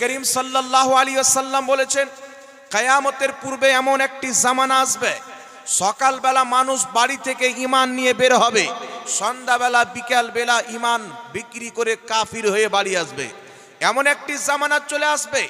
করিম সাল্লাহ আলী আসাল্লাম বলেছেন, কায়ামতের পূর্বে এমন একটি জামানা আসবে, সকালবেলা মানুষ বাড়ি থেকে ইমান নিয়ে বের হবে, সন্ধ্যাবেলা, বিকালবেলা ইমান বিক্রি করে কাফির হয়ে বাড়ি আসবে। এমন একটি জামানা চলে আসবে,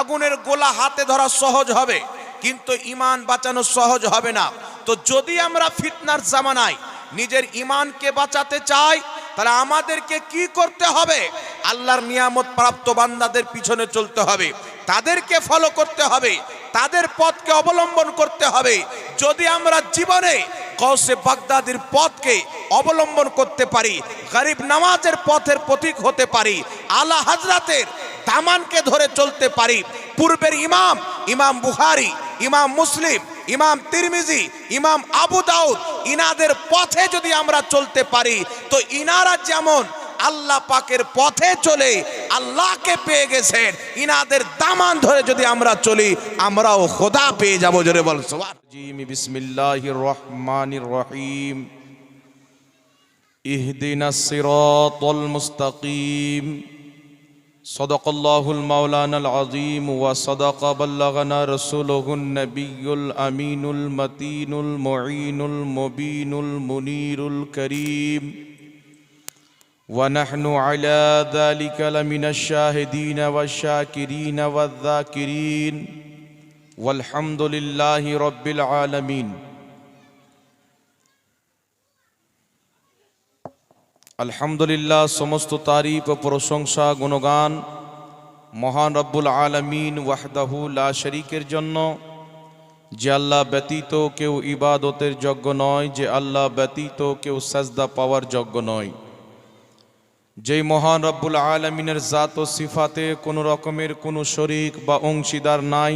আগুনের গোলা হাতে ধরা সহজ হবে, কিন্তু ইমান বাঁচানো সহজ হবে না। তো যদি আমরা ফিতনার জামানায় নিজের ইমানকে বাঁচাতে চাই তাহলে আমাদেরকে কি করতে হবে? আল্লাহর নিয়ামত প্রাপ্ত বান্দাদের পিছনে চলতে হবে। তাদেরকে ফলো করতে হবে। তাদের পথকে অবলম্বন করতে হবে। যদি আমরা জীবনে কৌসে বাগদাদির পথকে অবলম্বন করতে পারি, গরিব নামাজের পথের প্রতীক হতে পারি, আলা হাজরাতের দামানকে ধরে চলতে পারি, পূর্বের ইমাম ইমাম বুখারি, ইমাম মুসলিম ইমাম তিরমিজি, ইমাম আবু দাউদ, ইনাদের পথে যদি আমরা চলতে পারি, তো ইনারা যেমন আল্লাহ পাকের পথে চলে, আল্লাহকে পেয়ে গেছেন, ইনাদের দামান ধরে যদি আমরা চলি, আমরাও খোদা পেয়ে যাব, জোরে বল বিসমিল্লাহির রহমানির রহিম। ইহদিনা সিরাতাল মুস্তাকিম। صدق الله المولانا العظيم وصدق بلغنا رسوله النبي الأمين المتين المعين المبين المنير الكريم. ونحن على ذلك لمن الشاهدين والشاكرين والذاكرين. والحمد لله رب العالمين. আলহামদুলিল্লাহ, সমস্ত তারিফ ও প্রশংসা, গুণগান মহান রব্বুল আলমিন ওয়াহদাহু লা শরিকের জন্য, যে আল্লাহ ব্যতীত কেউ ইবাদতের যোগ্য নয়, যে আল্লাহ ব্যতীত কেউ সাজদা পাওয়ার যোগ্য নয়। যেই মহান রব্বুল আলমিনের জাত ও সিফাতে কোনো রকমের কোনো শরিক বা অংশীদার নাই,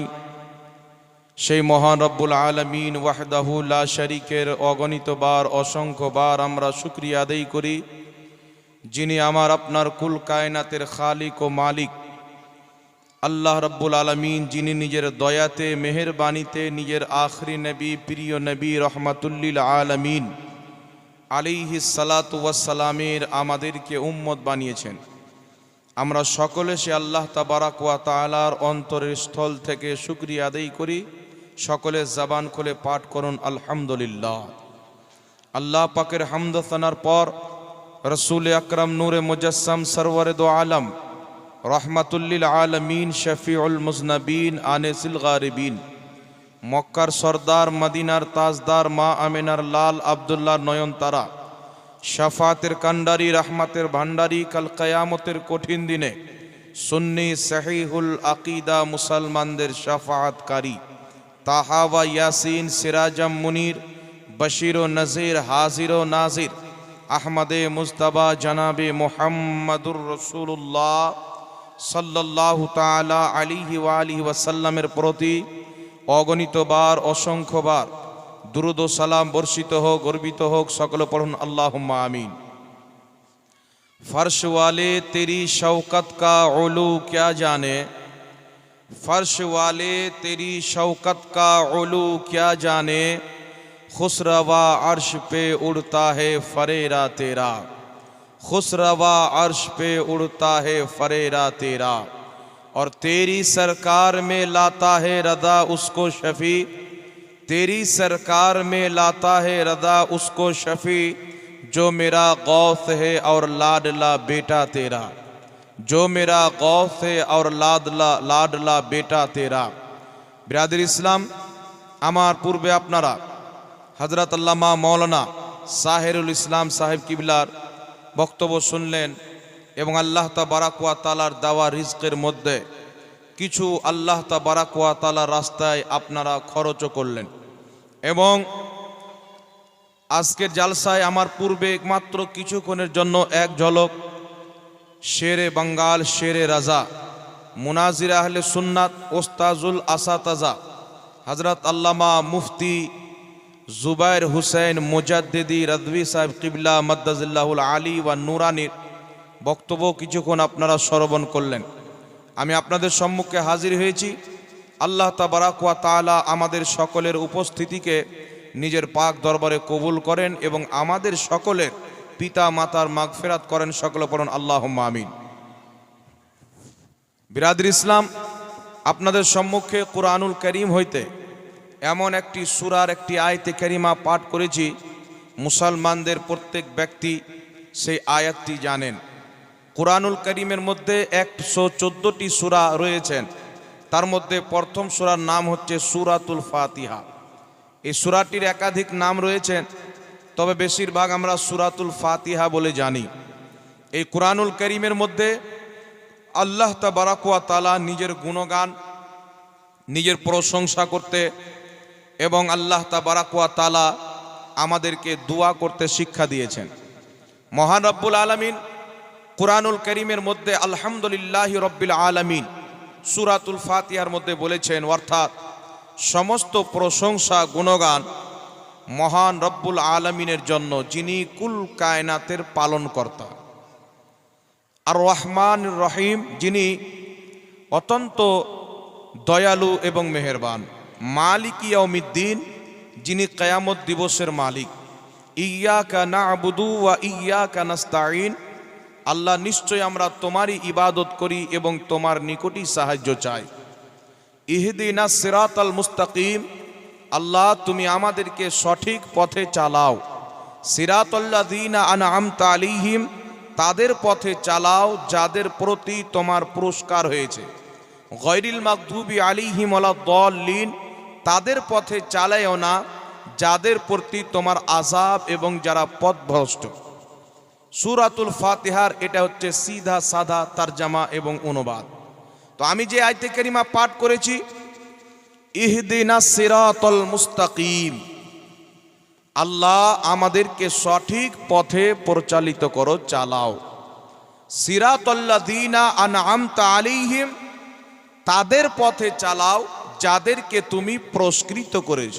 সেই মহান রব্বুল আলমিন ওয়াহদাহু লা শরিকের অগণিতবার অসংখ্যবার আমরা শুক্রিয়া আদায় করি। যিনি আমার আপনার কুল কায়নাতের খালিক ও মালিক। আল্লাহ রব্বুল আলমিন যিনি নিজের দয়াতে, মেহেরবানিতে নিজের আখরি নবী, প্রিয় নবী রহমাতুল্লিল আলমিন আলিহি সালাতামের আমাদেরকে উম্মত বানিয়েছেন। আমরা সকলে সে আল্লাহ তাবারাক ওয়া তালার অন্তরের স্থল থেকে শুক্রিয়া আদায় করি। সকলে জবান খুলে পাঠ করুন, আলহামদুলিল্লাহ। আল্লাহ পাকের হামদানার পর রসুল আকরম নূরে মুজসম সরওয়ার দো আলম রহমাতুল্লিল আলমিন শফিউল মুজনবিন আনেসিল গারিবিন মক্কার সর্দার মদিনার তাজদার মা আমিনার লাল আবদুল্লাহ নয়নতারা শাফাতের কান্ডারি রহমাতের ভান্ডারি কাল কয়ামতের কঠিন দিনে সুন্নি সহিহুল আকিদা মুসলমানদের শাফাতকারী তাহাওয়া ইয়াসিন সিরাজম মুনির বশির ও নজির হাজির ও নাজির আহমদে মুস্তবা জনাবে মোহাম্মদুর রসুল্লাহ সাল্লাহ তালা আলিহি আলিহি ওয়াসাল্লামের প্রতি অগণিতবার অসংখ্যবার দুরুদ ও সালাম বর্ষিত হোক গর্বিত হোক সকল পড়ুন আল্লাহ আমিন फर्श वाले तेरी शौकत का ओलू क्या जाने फर्श वाले तेरी शौकत का ओलू क्या जाने خسروا عرش پہ اڑتا ہے فریرا تیرا۔ خسروا عرش پہ اڑتا ہے فریرا تیرا۔ اور تیری سرکار میں لاتا ہے رضا، اس کو شفیع۔ تیری سرکار میں لاتا ہے رضا، اس کو شفیع۔ جو میرا غوث ہے اور لاڈلا بیٹا تیرا۔ جو میرا غوث ہے اور لاڈلا لاڈلا بیٹا تیرا۔ برادر اسلام আমার পূর্বে আপনারা হজরত আল্লামা মৌলানা সাহেরুল ইসলাম সাহেব কিবলার বক্তব্য শুনলেন এবং আল্লাহ তা বারাকুয়া তালার দাওয়া রিজকের মধ্যে কিছু আল্লাহ তা বারাকুয়া তালার রাস্তায় আপনারা খরচও করলেন। এবং আজকের জালসায় আমার পূর্বে মাত্র কিছুক্ষণের জন্য এক ঝলক শেরে বাঙ্গাল, শেরে রাজা, মুনাজির আহলে সুন্নাত, ওস্তাজুল আসাতাজা হজরত আল্লামা মুফতি জুবাইর হুসেন মুজাদ্দিদি রদভি সাহেব কিবলা মদ্দাজিল্লাহুল আলী ওয়া নুরানির বক্তব্য কিছুক্ষণ আপনারা শ্রবণ করলেন। আমি আপনাদের সম্মুখে হাজির হয়েছি। আল্লাহ তাবারাকুয়া তালা আমাদের সকলের উপস্থিতিকে নিজের পাক দরবারে কবুল করেন এবং আমাদের সকলের পিতা মাতার মাগফেরাত করেন সকলে পড়ুন আল্লাহ আমিন। বিরাদর ইসলাম, আপনাদের সম্মুখে কোরআনুল করিম হইতে এমন একটি সুরার একটি আয়তে করিমা পাঠ করেছি, মুসলমানদের প্রত্যেক ব্যক্তি সেই আয়াতটি জানেন। কোরআনুল করিমের মধ্যে একশো চোদ্দোটি সুরা রয়েছেন। তার মধ্যে প্রথম সুরার নাম হচ্ছে সুরাতুল ফাতিহা। এই সুরাটির একাধিক নাম রয়েছেন, তবে বেশিরভাগ আমরা সুরাতুল ফাতিহা বলে জানি। এই কোরআনুল করিমের মধ্যে আল্লাহ তাবারাকুয়া তালা নিজের গুণগান, নিজের প্রশংসা করতে এবং আল্লাহ তাবারাকুয়া তালা আমাদেরকে দোয়া করতে শিক্ষা দিয়েছেন। মহান রব্বুল আলমিন কোরআনুল করিমের মধ্যে আলহামদুলিল্লাহ রব্বিল আলমিন সুরাতুল ফাতিহার মধ্যে বলেছেন, অর্থাৎ সমস্ত প্রশংসা, গুণগান মহান রব্বুল আলমিনের জন্য যিনি কুল কায়নাতের পালনকর্তা। আর রহমান রহিম যিনি অত্যন্ত দয়ালু এবং মেহেরবান। মালিক ইয়াউমিদ্দিন, যিনি কয়ামত দিবসের মালিক। ইয়া কানা আবুদু ওয়া ইয়া কানাস্তাইন আল্লাহ নিশ্চয় আমরা তোমারই ইবাদত করি এবং তোমার নিকটই সাহায্য চাই। ইহদিনা সিরাত আল মুস্তাকিম, আল্লাহ তুমি আমাদেরকে সঠিক পথে চালাও। সিরাতল্লা দিনা আনা আমতা আলিহিম তাদের পথে চালাও যাদের প্রতি তোমার পুরস্কার হয়েছে। গৈরিল মাকদুবি আলিহিম আলা দলিন তাদের পথে চালায়ও না, যাদের প্রতি তোমার আজাব এবং যারা পথভ্রষ্ট। সুরাতুল ফাতিহার এটা হচ্ছে সিধা সাদা তারজামা এবং অনুবাদ। তো আমি যে আয়তে করিমা পাঠ করেছি, ইহদিনা সিরাতল মুস্তাকিম। আল্লাহ আমাদেরকে সঠিক পথে পরিচালিত করো, চালাও। সিরাতল্লাদিনা আনআমতা আলাইহিম, তাদের পথে চালাও যাদেরকে তুমি পুরস্কৃত করেছ।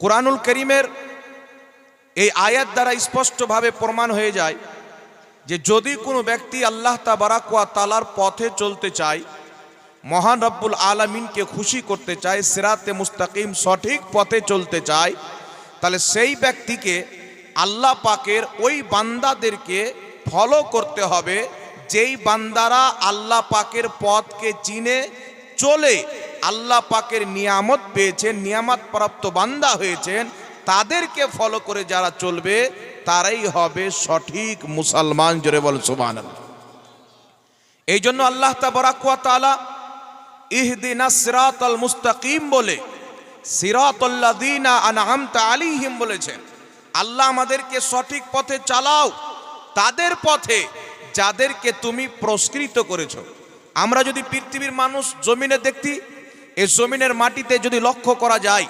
কোরআনুল করিমের এই আয়াত দ্বারা স্পষ্টভাবে প্রমাণ হয়ে যায় যে যদি কোনো ব্যক্তি আল্লাহ তাবারাকুয়া তালার পথে চলতে চায়, মহান রব্বুল আলমিনকে খুশি করতে চায়, সিরাতে মুস্তাকিম সঠিক পথে চলতে চায়, তাহলে সেই ব্যক্তিকে আল্লাহ পাকের ওই বান্দাদেরকে ফলো করতে হবে, যেই বান্দারা আল্লাহ পাকের পথকে চিনে চলে আল্লাহ পাকের নিয়ামত পেয়েছেন, নিয়ামত প্রাপ্ত বান্দা হয়েছেন, তাদেরকে ফলো করে যারা চলবে, তারাই হবে সঠিক মুসলমান, জোরে বল সুবান এই জন্য আল্লাহ তাবরাকুয়া তালা ইহদিনা সিরাতাল মুস্তাকিম বলে সিরাতাল্লাযীনা আনআমতা আলাইহিম বলেছেন, আল্লাহ আমাদেরকে সঠিক পথে চালাও, তাদের পথে যাদেরকে তুমি পুরস্কৃত করেছ। আমরা যদি পৃথিবীর মানুষ জমিনে দেখতি এই জমিনের মাটিতে যদি লক্ষ্য করা যায়,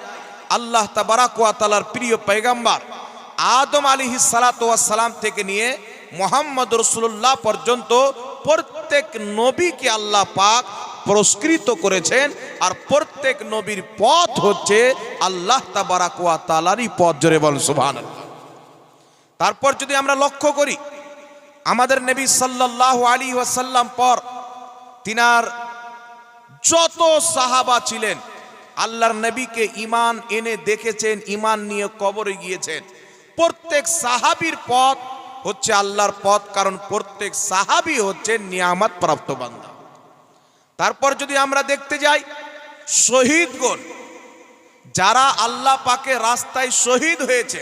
আল্লাহ তাবারাকুয়া তালার প্রিয় পেগাম্বার আদম আলী সালাম থেকে নিয়ে মোহাম্মদ রসুল্লাহ পর্যন্ত প্রত্যেক নবীকে আল্লাহ পাক পুরস্কৃত করেছেন আর প্রত্যেক নবীর পথ হচ্ছে আল্লাহ তাবারাকুয়া তালারই পথ। জোরে বল সুবহান তারপর যদি আমরা লক্ষ্য করি, আমাদের নবী সাল্লাহ আলী ওয়াসাল্লাম পর তিনার যত সাহাবা ছিলেন, আল্লাহর নবীকে ইমান এনে দেখেছেন ইমান নিয়ে কবরে গিয়েছেন। প্রত্যেক সাহাবির পথ হচ্ছে আল্লাহর পথ, কারণ প্রত্যেক সাহাবি হচ্ছে নিয়ামত প্রাপ্ত বান্দা। তারপর যদি আমরা দেখতে যাই, শহীদগণ, যারা আল্লাহ পাকে রাস্তায় শহীদ হয়েছে,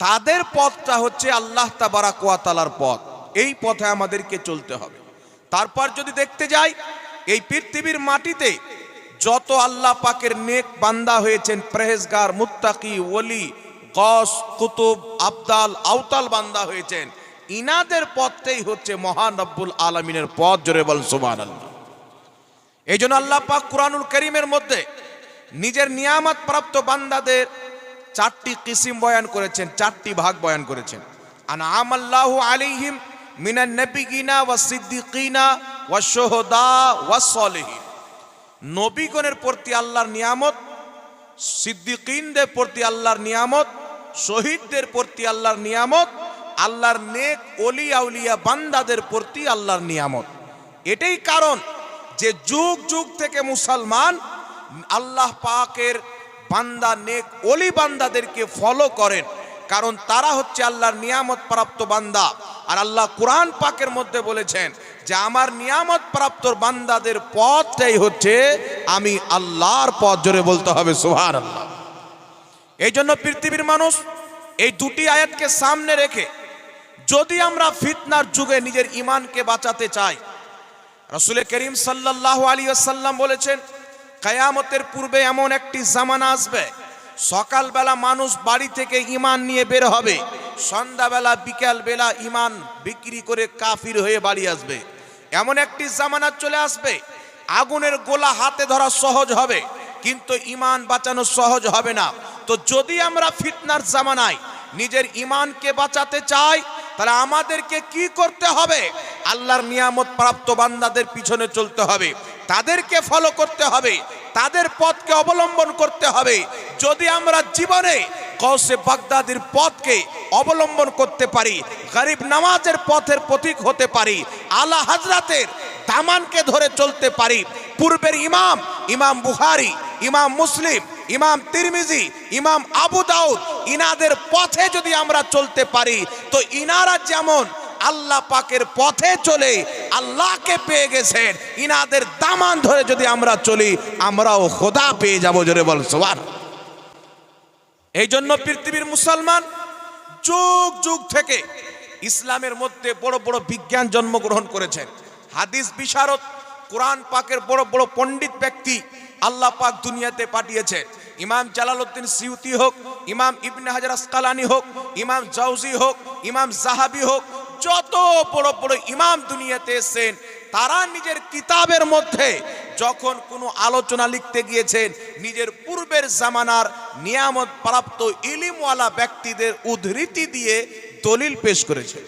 তাদের পথটা হচ্ছে আল্লাহ তাবারাকুয়াতালার পথ। এই পথে আমাদেরকে চলতে হবে। তারপর যদি দেখতে যাই, এই পৃথিবীর মাটিতে যত আল্লাহ পাকের নেক বান্দা হয়েছেন, প্রেহেজগার, মুত্তাকি, ওলি কস কুতুব, আবদাল আউতাল বান্দা হয়েছেন, ইনাদের পথটাই হচ্ছে মহান রব্বুল আলমিনের পথ, জোরে বল সুবান আল্লাহ এই জন্য আল্লাহ পাক কুরআনুল করিমের মধ্যে নিজের নিয়ামত প্রাপ্ত বান্দাদের চারটি কিসিম বয়ান করেছেন, চারটি ভাগ বয়ান করেছেন। আনাম আল্লাহ আলাইহিম মিনান নবিগিনা ওয়া সিদ্দিকিনা ওয়া শুহাদা ওয়া সলিহিন। নবীগণের প্রতি আল্লাহর নিয়ামত, সিদ্দিকিনদের প্রতি আল্লাহর নিয়ামত, শহীদদের প্রতি আল্লাহর নিয়ামত, আল্লাহর নেক অলি আউলিয়া বান্দাদের প্রতি আল্লাহর নিয়ামত। এটাই কারণ যে যুগ যুগ থেকে মুসলমান আল্লাহ পাকের বান্দা, নেক অলি বান্দাদেরকে ফলো করেন। কারণ তারা হচ্ছে আল্লাহর নিয়ামত প্রাপ্ত বান্দা। আর আল্লাহ কোরআন পাকের মধ্যে বলেছেন যে আমার নিয়ামত প্রাপ্ত বান্দাদের পথটাই হচ্ছে আমি আল্লাহর পথ জোরে বলতে হবে সুহার আল্লাহ এই জন্য পৃথিবীর মানুষ এই দুটি আয়াতকে সামনে রেখে যদি আমরা ফিতনার যুগে নিজের ইমানকে বাঁচাতে চাই, রসুল করিম সাল্লাহ আলী আসাল্লাম বলেছেন, কায়ামতের পূর্বে এমন একটি জামানা আসবে, সকালবেলা মানুষ বাড়ি থেকে ইমান নিয়ে বের হবে সন্ধ্যাবেলা বিকালবেলা ইমান বিক্রি করে কাফির হয়ে বাড়ি আসবে। এমন একটি জামানা চলে আসবে, আগুনের গোলা হাতে ধরা সহজ হবে, কিন্তু ইমান বাঁচানো সহজ হবে না। তো যদি আমরা ফিতনার জামানায় নিজের ইমানকে বাঁচাতে চাই, তাহলে আমাদেরকে কি করতে হবে? আল্লাহর নিয়ামত প্রাপ্ত বান্দাদের পিছনে চলতে হবে, তাদেরকে ফলো করতে হবে, তাদের পথকে অবলম্বন করতে হবে। যদি আমরা জীবনে কৌসে বাগদাদির পথকে অবলম্বন করতে পারি, গরিব নামাজের পথের প্রতীক হতে পারি, আলা হাজরাতের দামানকে ধরে চলতে পারি। পূর্বের ইমাম ইমাম বুহারি ইমাম মুসলিম, ইমাম তিরমিজি, ইমাম আবু দাউদ, ইনাদের পথে যদি আমরা চলতে পারি, তো ইনারা যেমন আল্লাহ পাকের পথে চলে, আল্লাহকে পেয়ে গেছেন, ইনাদের দামান ধরে যদি আমরা চলি, আমরাও খোদা পেয়ে যাব, জোরে বল এই জন্য পৃথিবীর মুসলমান যুগ যুগ থেকে ইসলামের মধ্যে বড় বড় বিজ্ঞান জন্মগ্রহণ করেছেন। হাদিস বিশারদ, কোরআন পাকের বড় বড় পণ্ডিত ব্যক্তি আল্লাহ পাক দুনিয়াতে পাঠিয়েছে। ইমাম জালালউদ্দিন সিউতি হোক, ইমাম ইবনে হাজার আসকালানি হোক, ইমাম জাউজি হোক, ইমাম জাহাবি হোক, যত বড় বড় ইমাম দুনিয়াতে এসেছেন তারা নিজের কিতাবের মধ্যে যখন কোনো আলোচনা লিখতে গিয়েছেন, নিজের পূর্বের জামানার নিয়ামত প্রাপ্ত ইলিমওয়ালা ব্যক্তিদের উদ্ধৃতি দিয়ে দলিল পেশ করেছেন।